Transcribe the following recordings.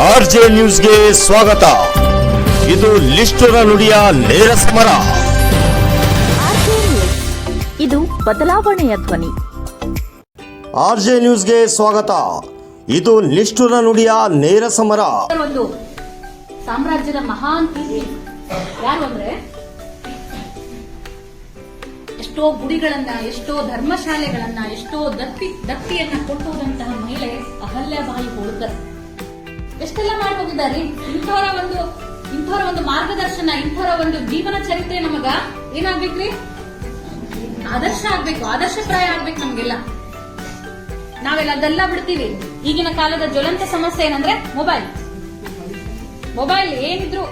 R J ನ್ಯೂಸ್ಗೆ ಸ್ವಾಗತ. ಇದು ಲಿಸ್ಟರ ನುಡಿಯ ನೇರ ಸ್ಮರ. RJ news. ಇದು ಬದಲಾವಣೆಯ ಧ್ವನಿ. ಆರ್ ಜೆ ನ್ಯೂಸ್ಗೆ ಸ್ವಾಗತ. ಇದು ನಿಷ್ಠುರ ನುಡಿಯ ನೇರ ಸಮರ. ಒಂದು ಸಾಮ್ರಾಜ್ಯದ ಮಹಾನ್ ಕೀರ್ತಿ. ಯಾರು ಅಂದ್ರೆ? ಎಷ್ಟೋ ಗುಡಿಗಳನ್ನ ಎಷ್ಟೋ ಧರ್ಮಶಾಲೆಗಳನ್ನ ಎಷ್ಟೋ ದತ್ತಿ ದತ್ತಿಯನ್ನ ಕೊಟ್ಟುವಂತಹ ಮಹಿಳೆ ಅಹಲ್ಯಾಬಾಯಿ ಹೋಳ್ಕರ್ ಎಷ್ಟೆಲ್ಲ ಮಾಡಿ ಹೋಗಿದ್ದಾರೆ ಇಂಥವರ ಒಂದು ಇಂಥವರ ಒಂದು ಮಾರ್ಗದರ್ಶನ, ಇಂಥವರ ಒಂದು ಜೀವನ ಚರಿತ್ರೆ ನಮಗ ಏನಾಗ್ಬೇಕ್ರಿ? ಆದರ್ಶ ಆಗ್ಬೇಕು ಆದರ್ಶಪ್ರಾಯ ಆಗ್ಬೇಕು ನಮ್ಗೆಲ್ಲ. ನಾವೆಲ್ಲ ಅದೆಲ್ಲ ಬಿಡ್ತೀವಿ. ಈಗಿನ ಕಾಲದ ಜ್ವಲಂತ ಸಮಸ್ಯೆ ಏನಂದ್ರೆ ಮೊಬೈಲ್ ಮೊಬೈಲ್ ಏನಿದ್ರು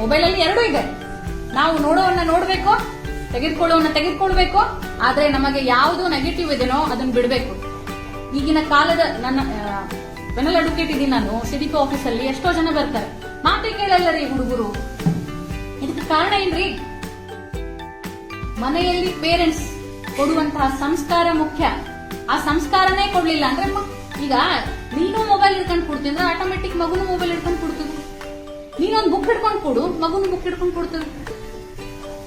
ಮೊಬೈಲ್ ಅಲ್ಲಿ ಎರಡೂ ಇದೆ. ನಾವು ನೋಡೋವನ್ನ ನೋಡ್ಬೇಕು, ತೆಗೆದುಕೊಳ್ಳೋವನ್ನ ತೆಗೆದುಕೊಳ್ಬೇಕು, ಆದ್ರೆ ನಮಗೆ ಯಾವುದು ನೆಗೆಟಿವ್ ಇದೆನೋ ಅದನ್ನ ಬಿಡಬೇಕು. ಈಗಿನ ಕಾಲದ ನನ್ನ ಪೆನಲ್ ಅಡ್ವೊಕೇಟ್ ಇದೀನಿ ನಾನು. ಸಿಡಿಪಿ ಆಫೀಸ್ ಅಲ್ಲಿ ಎಷ್ಟೋ ಜನ ಬರ್ತಾರೆ. ಮಾತೇ ಕೇಳಲ್ಲ ರೀ ಹುಡುಗರು. ಇದಕ್ಕೆ ಕಾರಣ ಏನ್ರಿ? ಮನೆಯಲ್ಲಿ ಪೇರೆಂಟ್ಸ್ ಕೊಡುವಂತಹ ಸಂಸ್ಕಾರ ಮುಖ್ಯ. ಆ ಸಂಸ್ಕಾರನೇ ಕೊಡ್ಲಿಲ್ಲ ಅಂದ್ರೆ ಈಗ ನೀನು ಮೊಬೈಲ್ ಹಿಡ್ಕೊಂಡು ಅಂದ್ರೆ ಆಟೋಮೆಟಿಕ್ ಮಗುನು ಮೊಬೈಲ್ ಹಿಡ್ಕೊಂಡು ಕೊಡ್ತದೆ. ನೀನೊಂದು ಬುಕ್ ಹಿಡ್ಕೊಂಡು ಕೊಡು, ಮಗುನು ಬುಕ್ ಹಿಡ್ಕೊಂಡು ಕೊಡ್ತದೆ.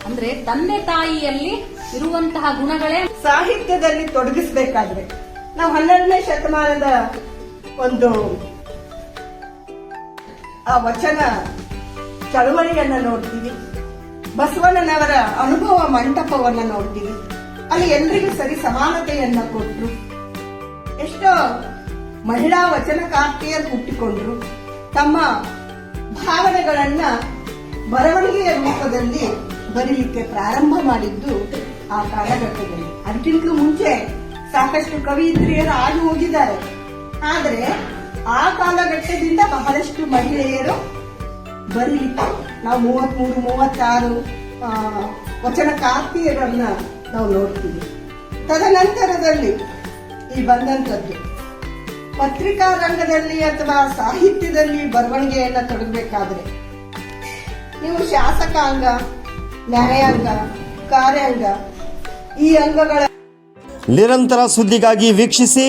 ಅಂದ್ರೆ ತಂದೆ ತಾಯಿಯಲ್ಲಿ ಇರುವಂತಹ ಗುಣಗಳೇ ಸಾಹಿತ್ಯದಲ್ಲಿ ತೊಡಗಿಸ್ಬೇಕಾದ್ರೆ ನಾವು ಹನ್ನೆರಡನೇ ಶತಮಾನದ ಒಂದು, ಆ ವಚನ ಚಳವಳಿಯನ್ನ ನೋಡ್ತೀವಿ, ಬಸವಣ್ಣನವರ ಅನುಭವ ಮಂಟಪವನ್ನ ನೋಡ್ತೀವಿ. ಅಲ್ಲಿ ಎಲ್ರಿಗೂ ಸರಿ ಸಮಾನತೆಯನ್ನ ಕೊಟ್ರು. ಎಷ್ಟೋ ಮಹಿಳಾ ವಚನಕಾರ್ತಿಯರು ಹುಟ್ಟಿಕೊಂಡ್ರು. ತಮ್ಮ ಭಾವನೆಗಳನ್ನ ಬರವಣಿಗೆಯ ರೂಪದಲ್ಲಿ ಬರೀಲಿಕ್ಕೆ ಪ್ರಾರಂಭ ಮಾಡಿದ್ದು ಆ ಕಾಲಘಟ್ಟದಲ್ಲಿ. ಅದಕ್ಕಿಂತಲೂ ಮುಂಚೆ ಸಾಕಷ್ಟು ಕವಿಯಿತ್ರಿಯರು ಆಗಿ ಹೋಗಿದ್ದಾರೆ. ಆದರೆ ಆ ಕಾಲಘಟ್ಟದಿಂದ ಬಹಳಷ್ಟು ಮಹಿಳೆಯರು ಬರೀಲಿಕ್ಕೆ ನಾವು ಮೂವತ್ಮೂರು, ಮೂವತ್ತಾರು ವಚನ ವಚನಕಾರ್ತಿಯರನ್ನ ನಾವು ನೋಡ್ತೀವಿ. ತದನಂತರದಲ್ಲಿ ಈ ಬಂದಂಥದ್ದು. ಪತ್ರಿಕಾ ರಂಗದಲ್ಲಿ ಅಥವಾ ಸಾಹಿತ್ಯದಲ್ಲಿ ಬರವಣಿಗೆಯನ್ನ ತೊಡಗಬೇಕಾದ್ರೆ ನೀವು ಶಾಸಕಾಂಗ ನ್ಯಾಯಾಂಗ ಕಾರ್ಯಾಂಗ ಈ ಅಂಗಗಳ ನಿರಂತರ ಸುದ್ದಿಗಾಗಿ ವೀಕ್ಷಿಸಿ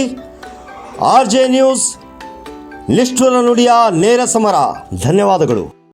ಆರ್ ಜೆ ನ್ಯೂಸ್ ನಿಷ್ಠುರ ನುಡಿಯ ನೇರ ಸಮರ. ಧನ್ಯವಾದಗಳು.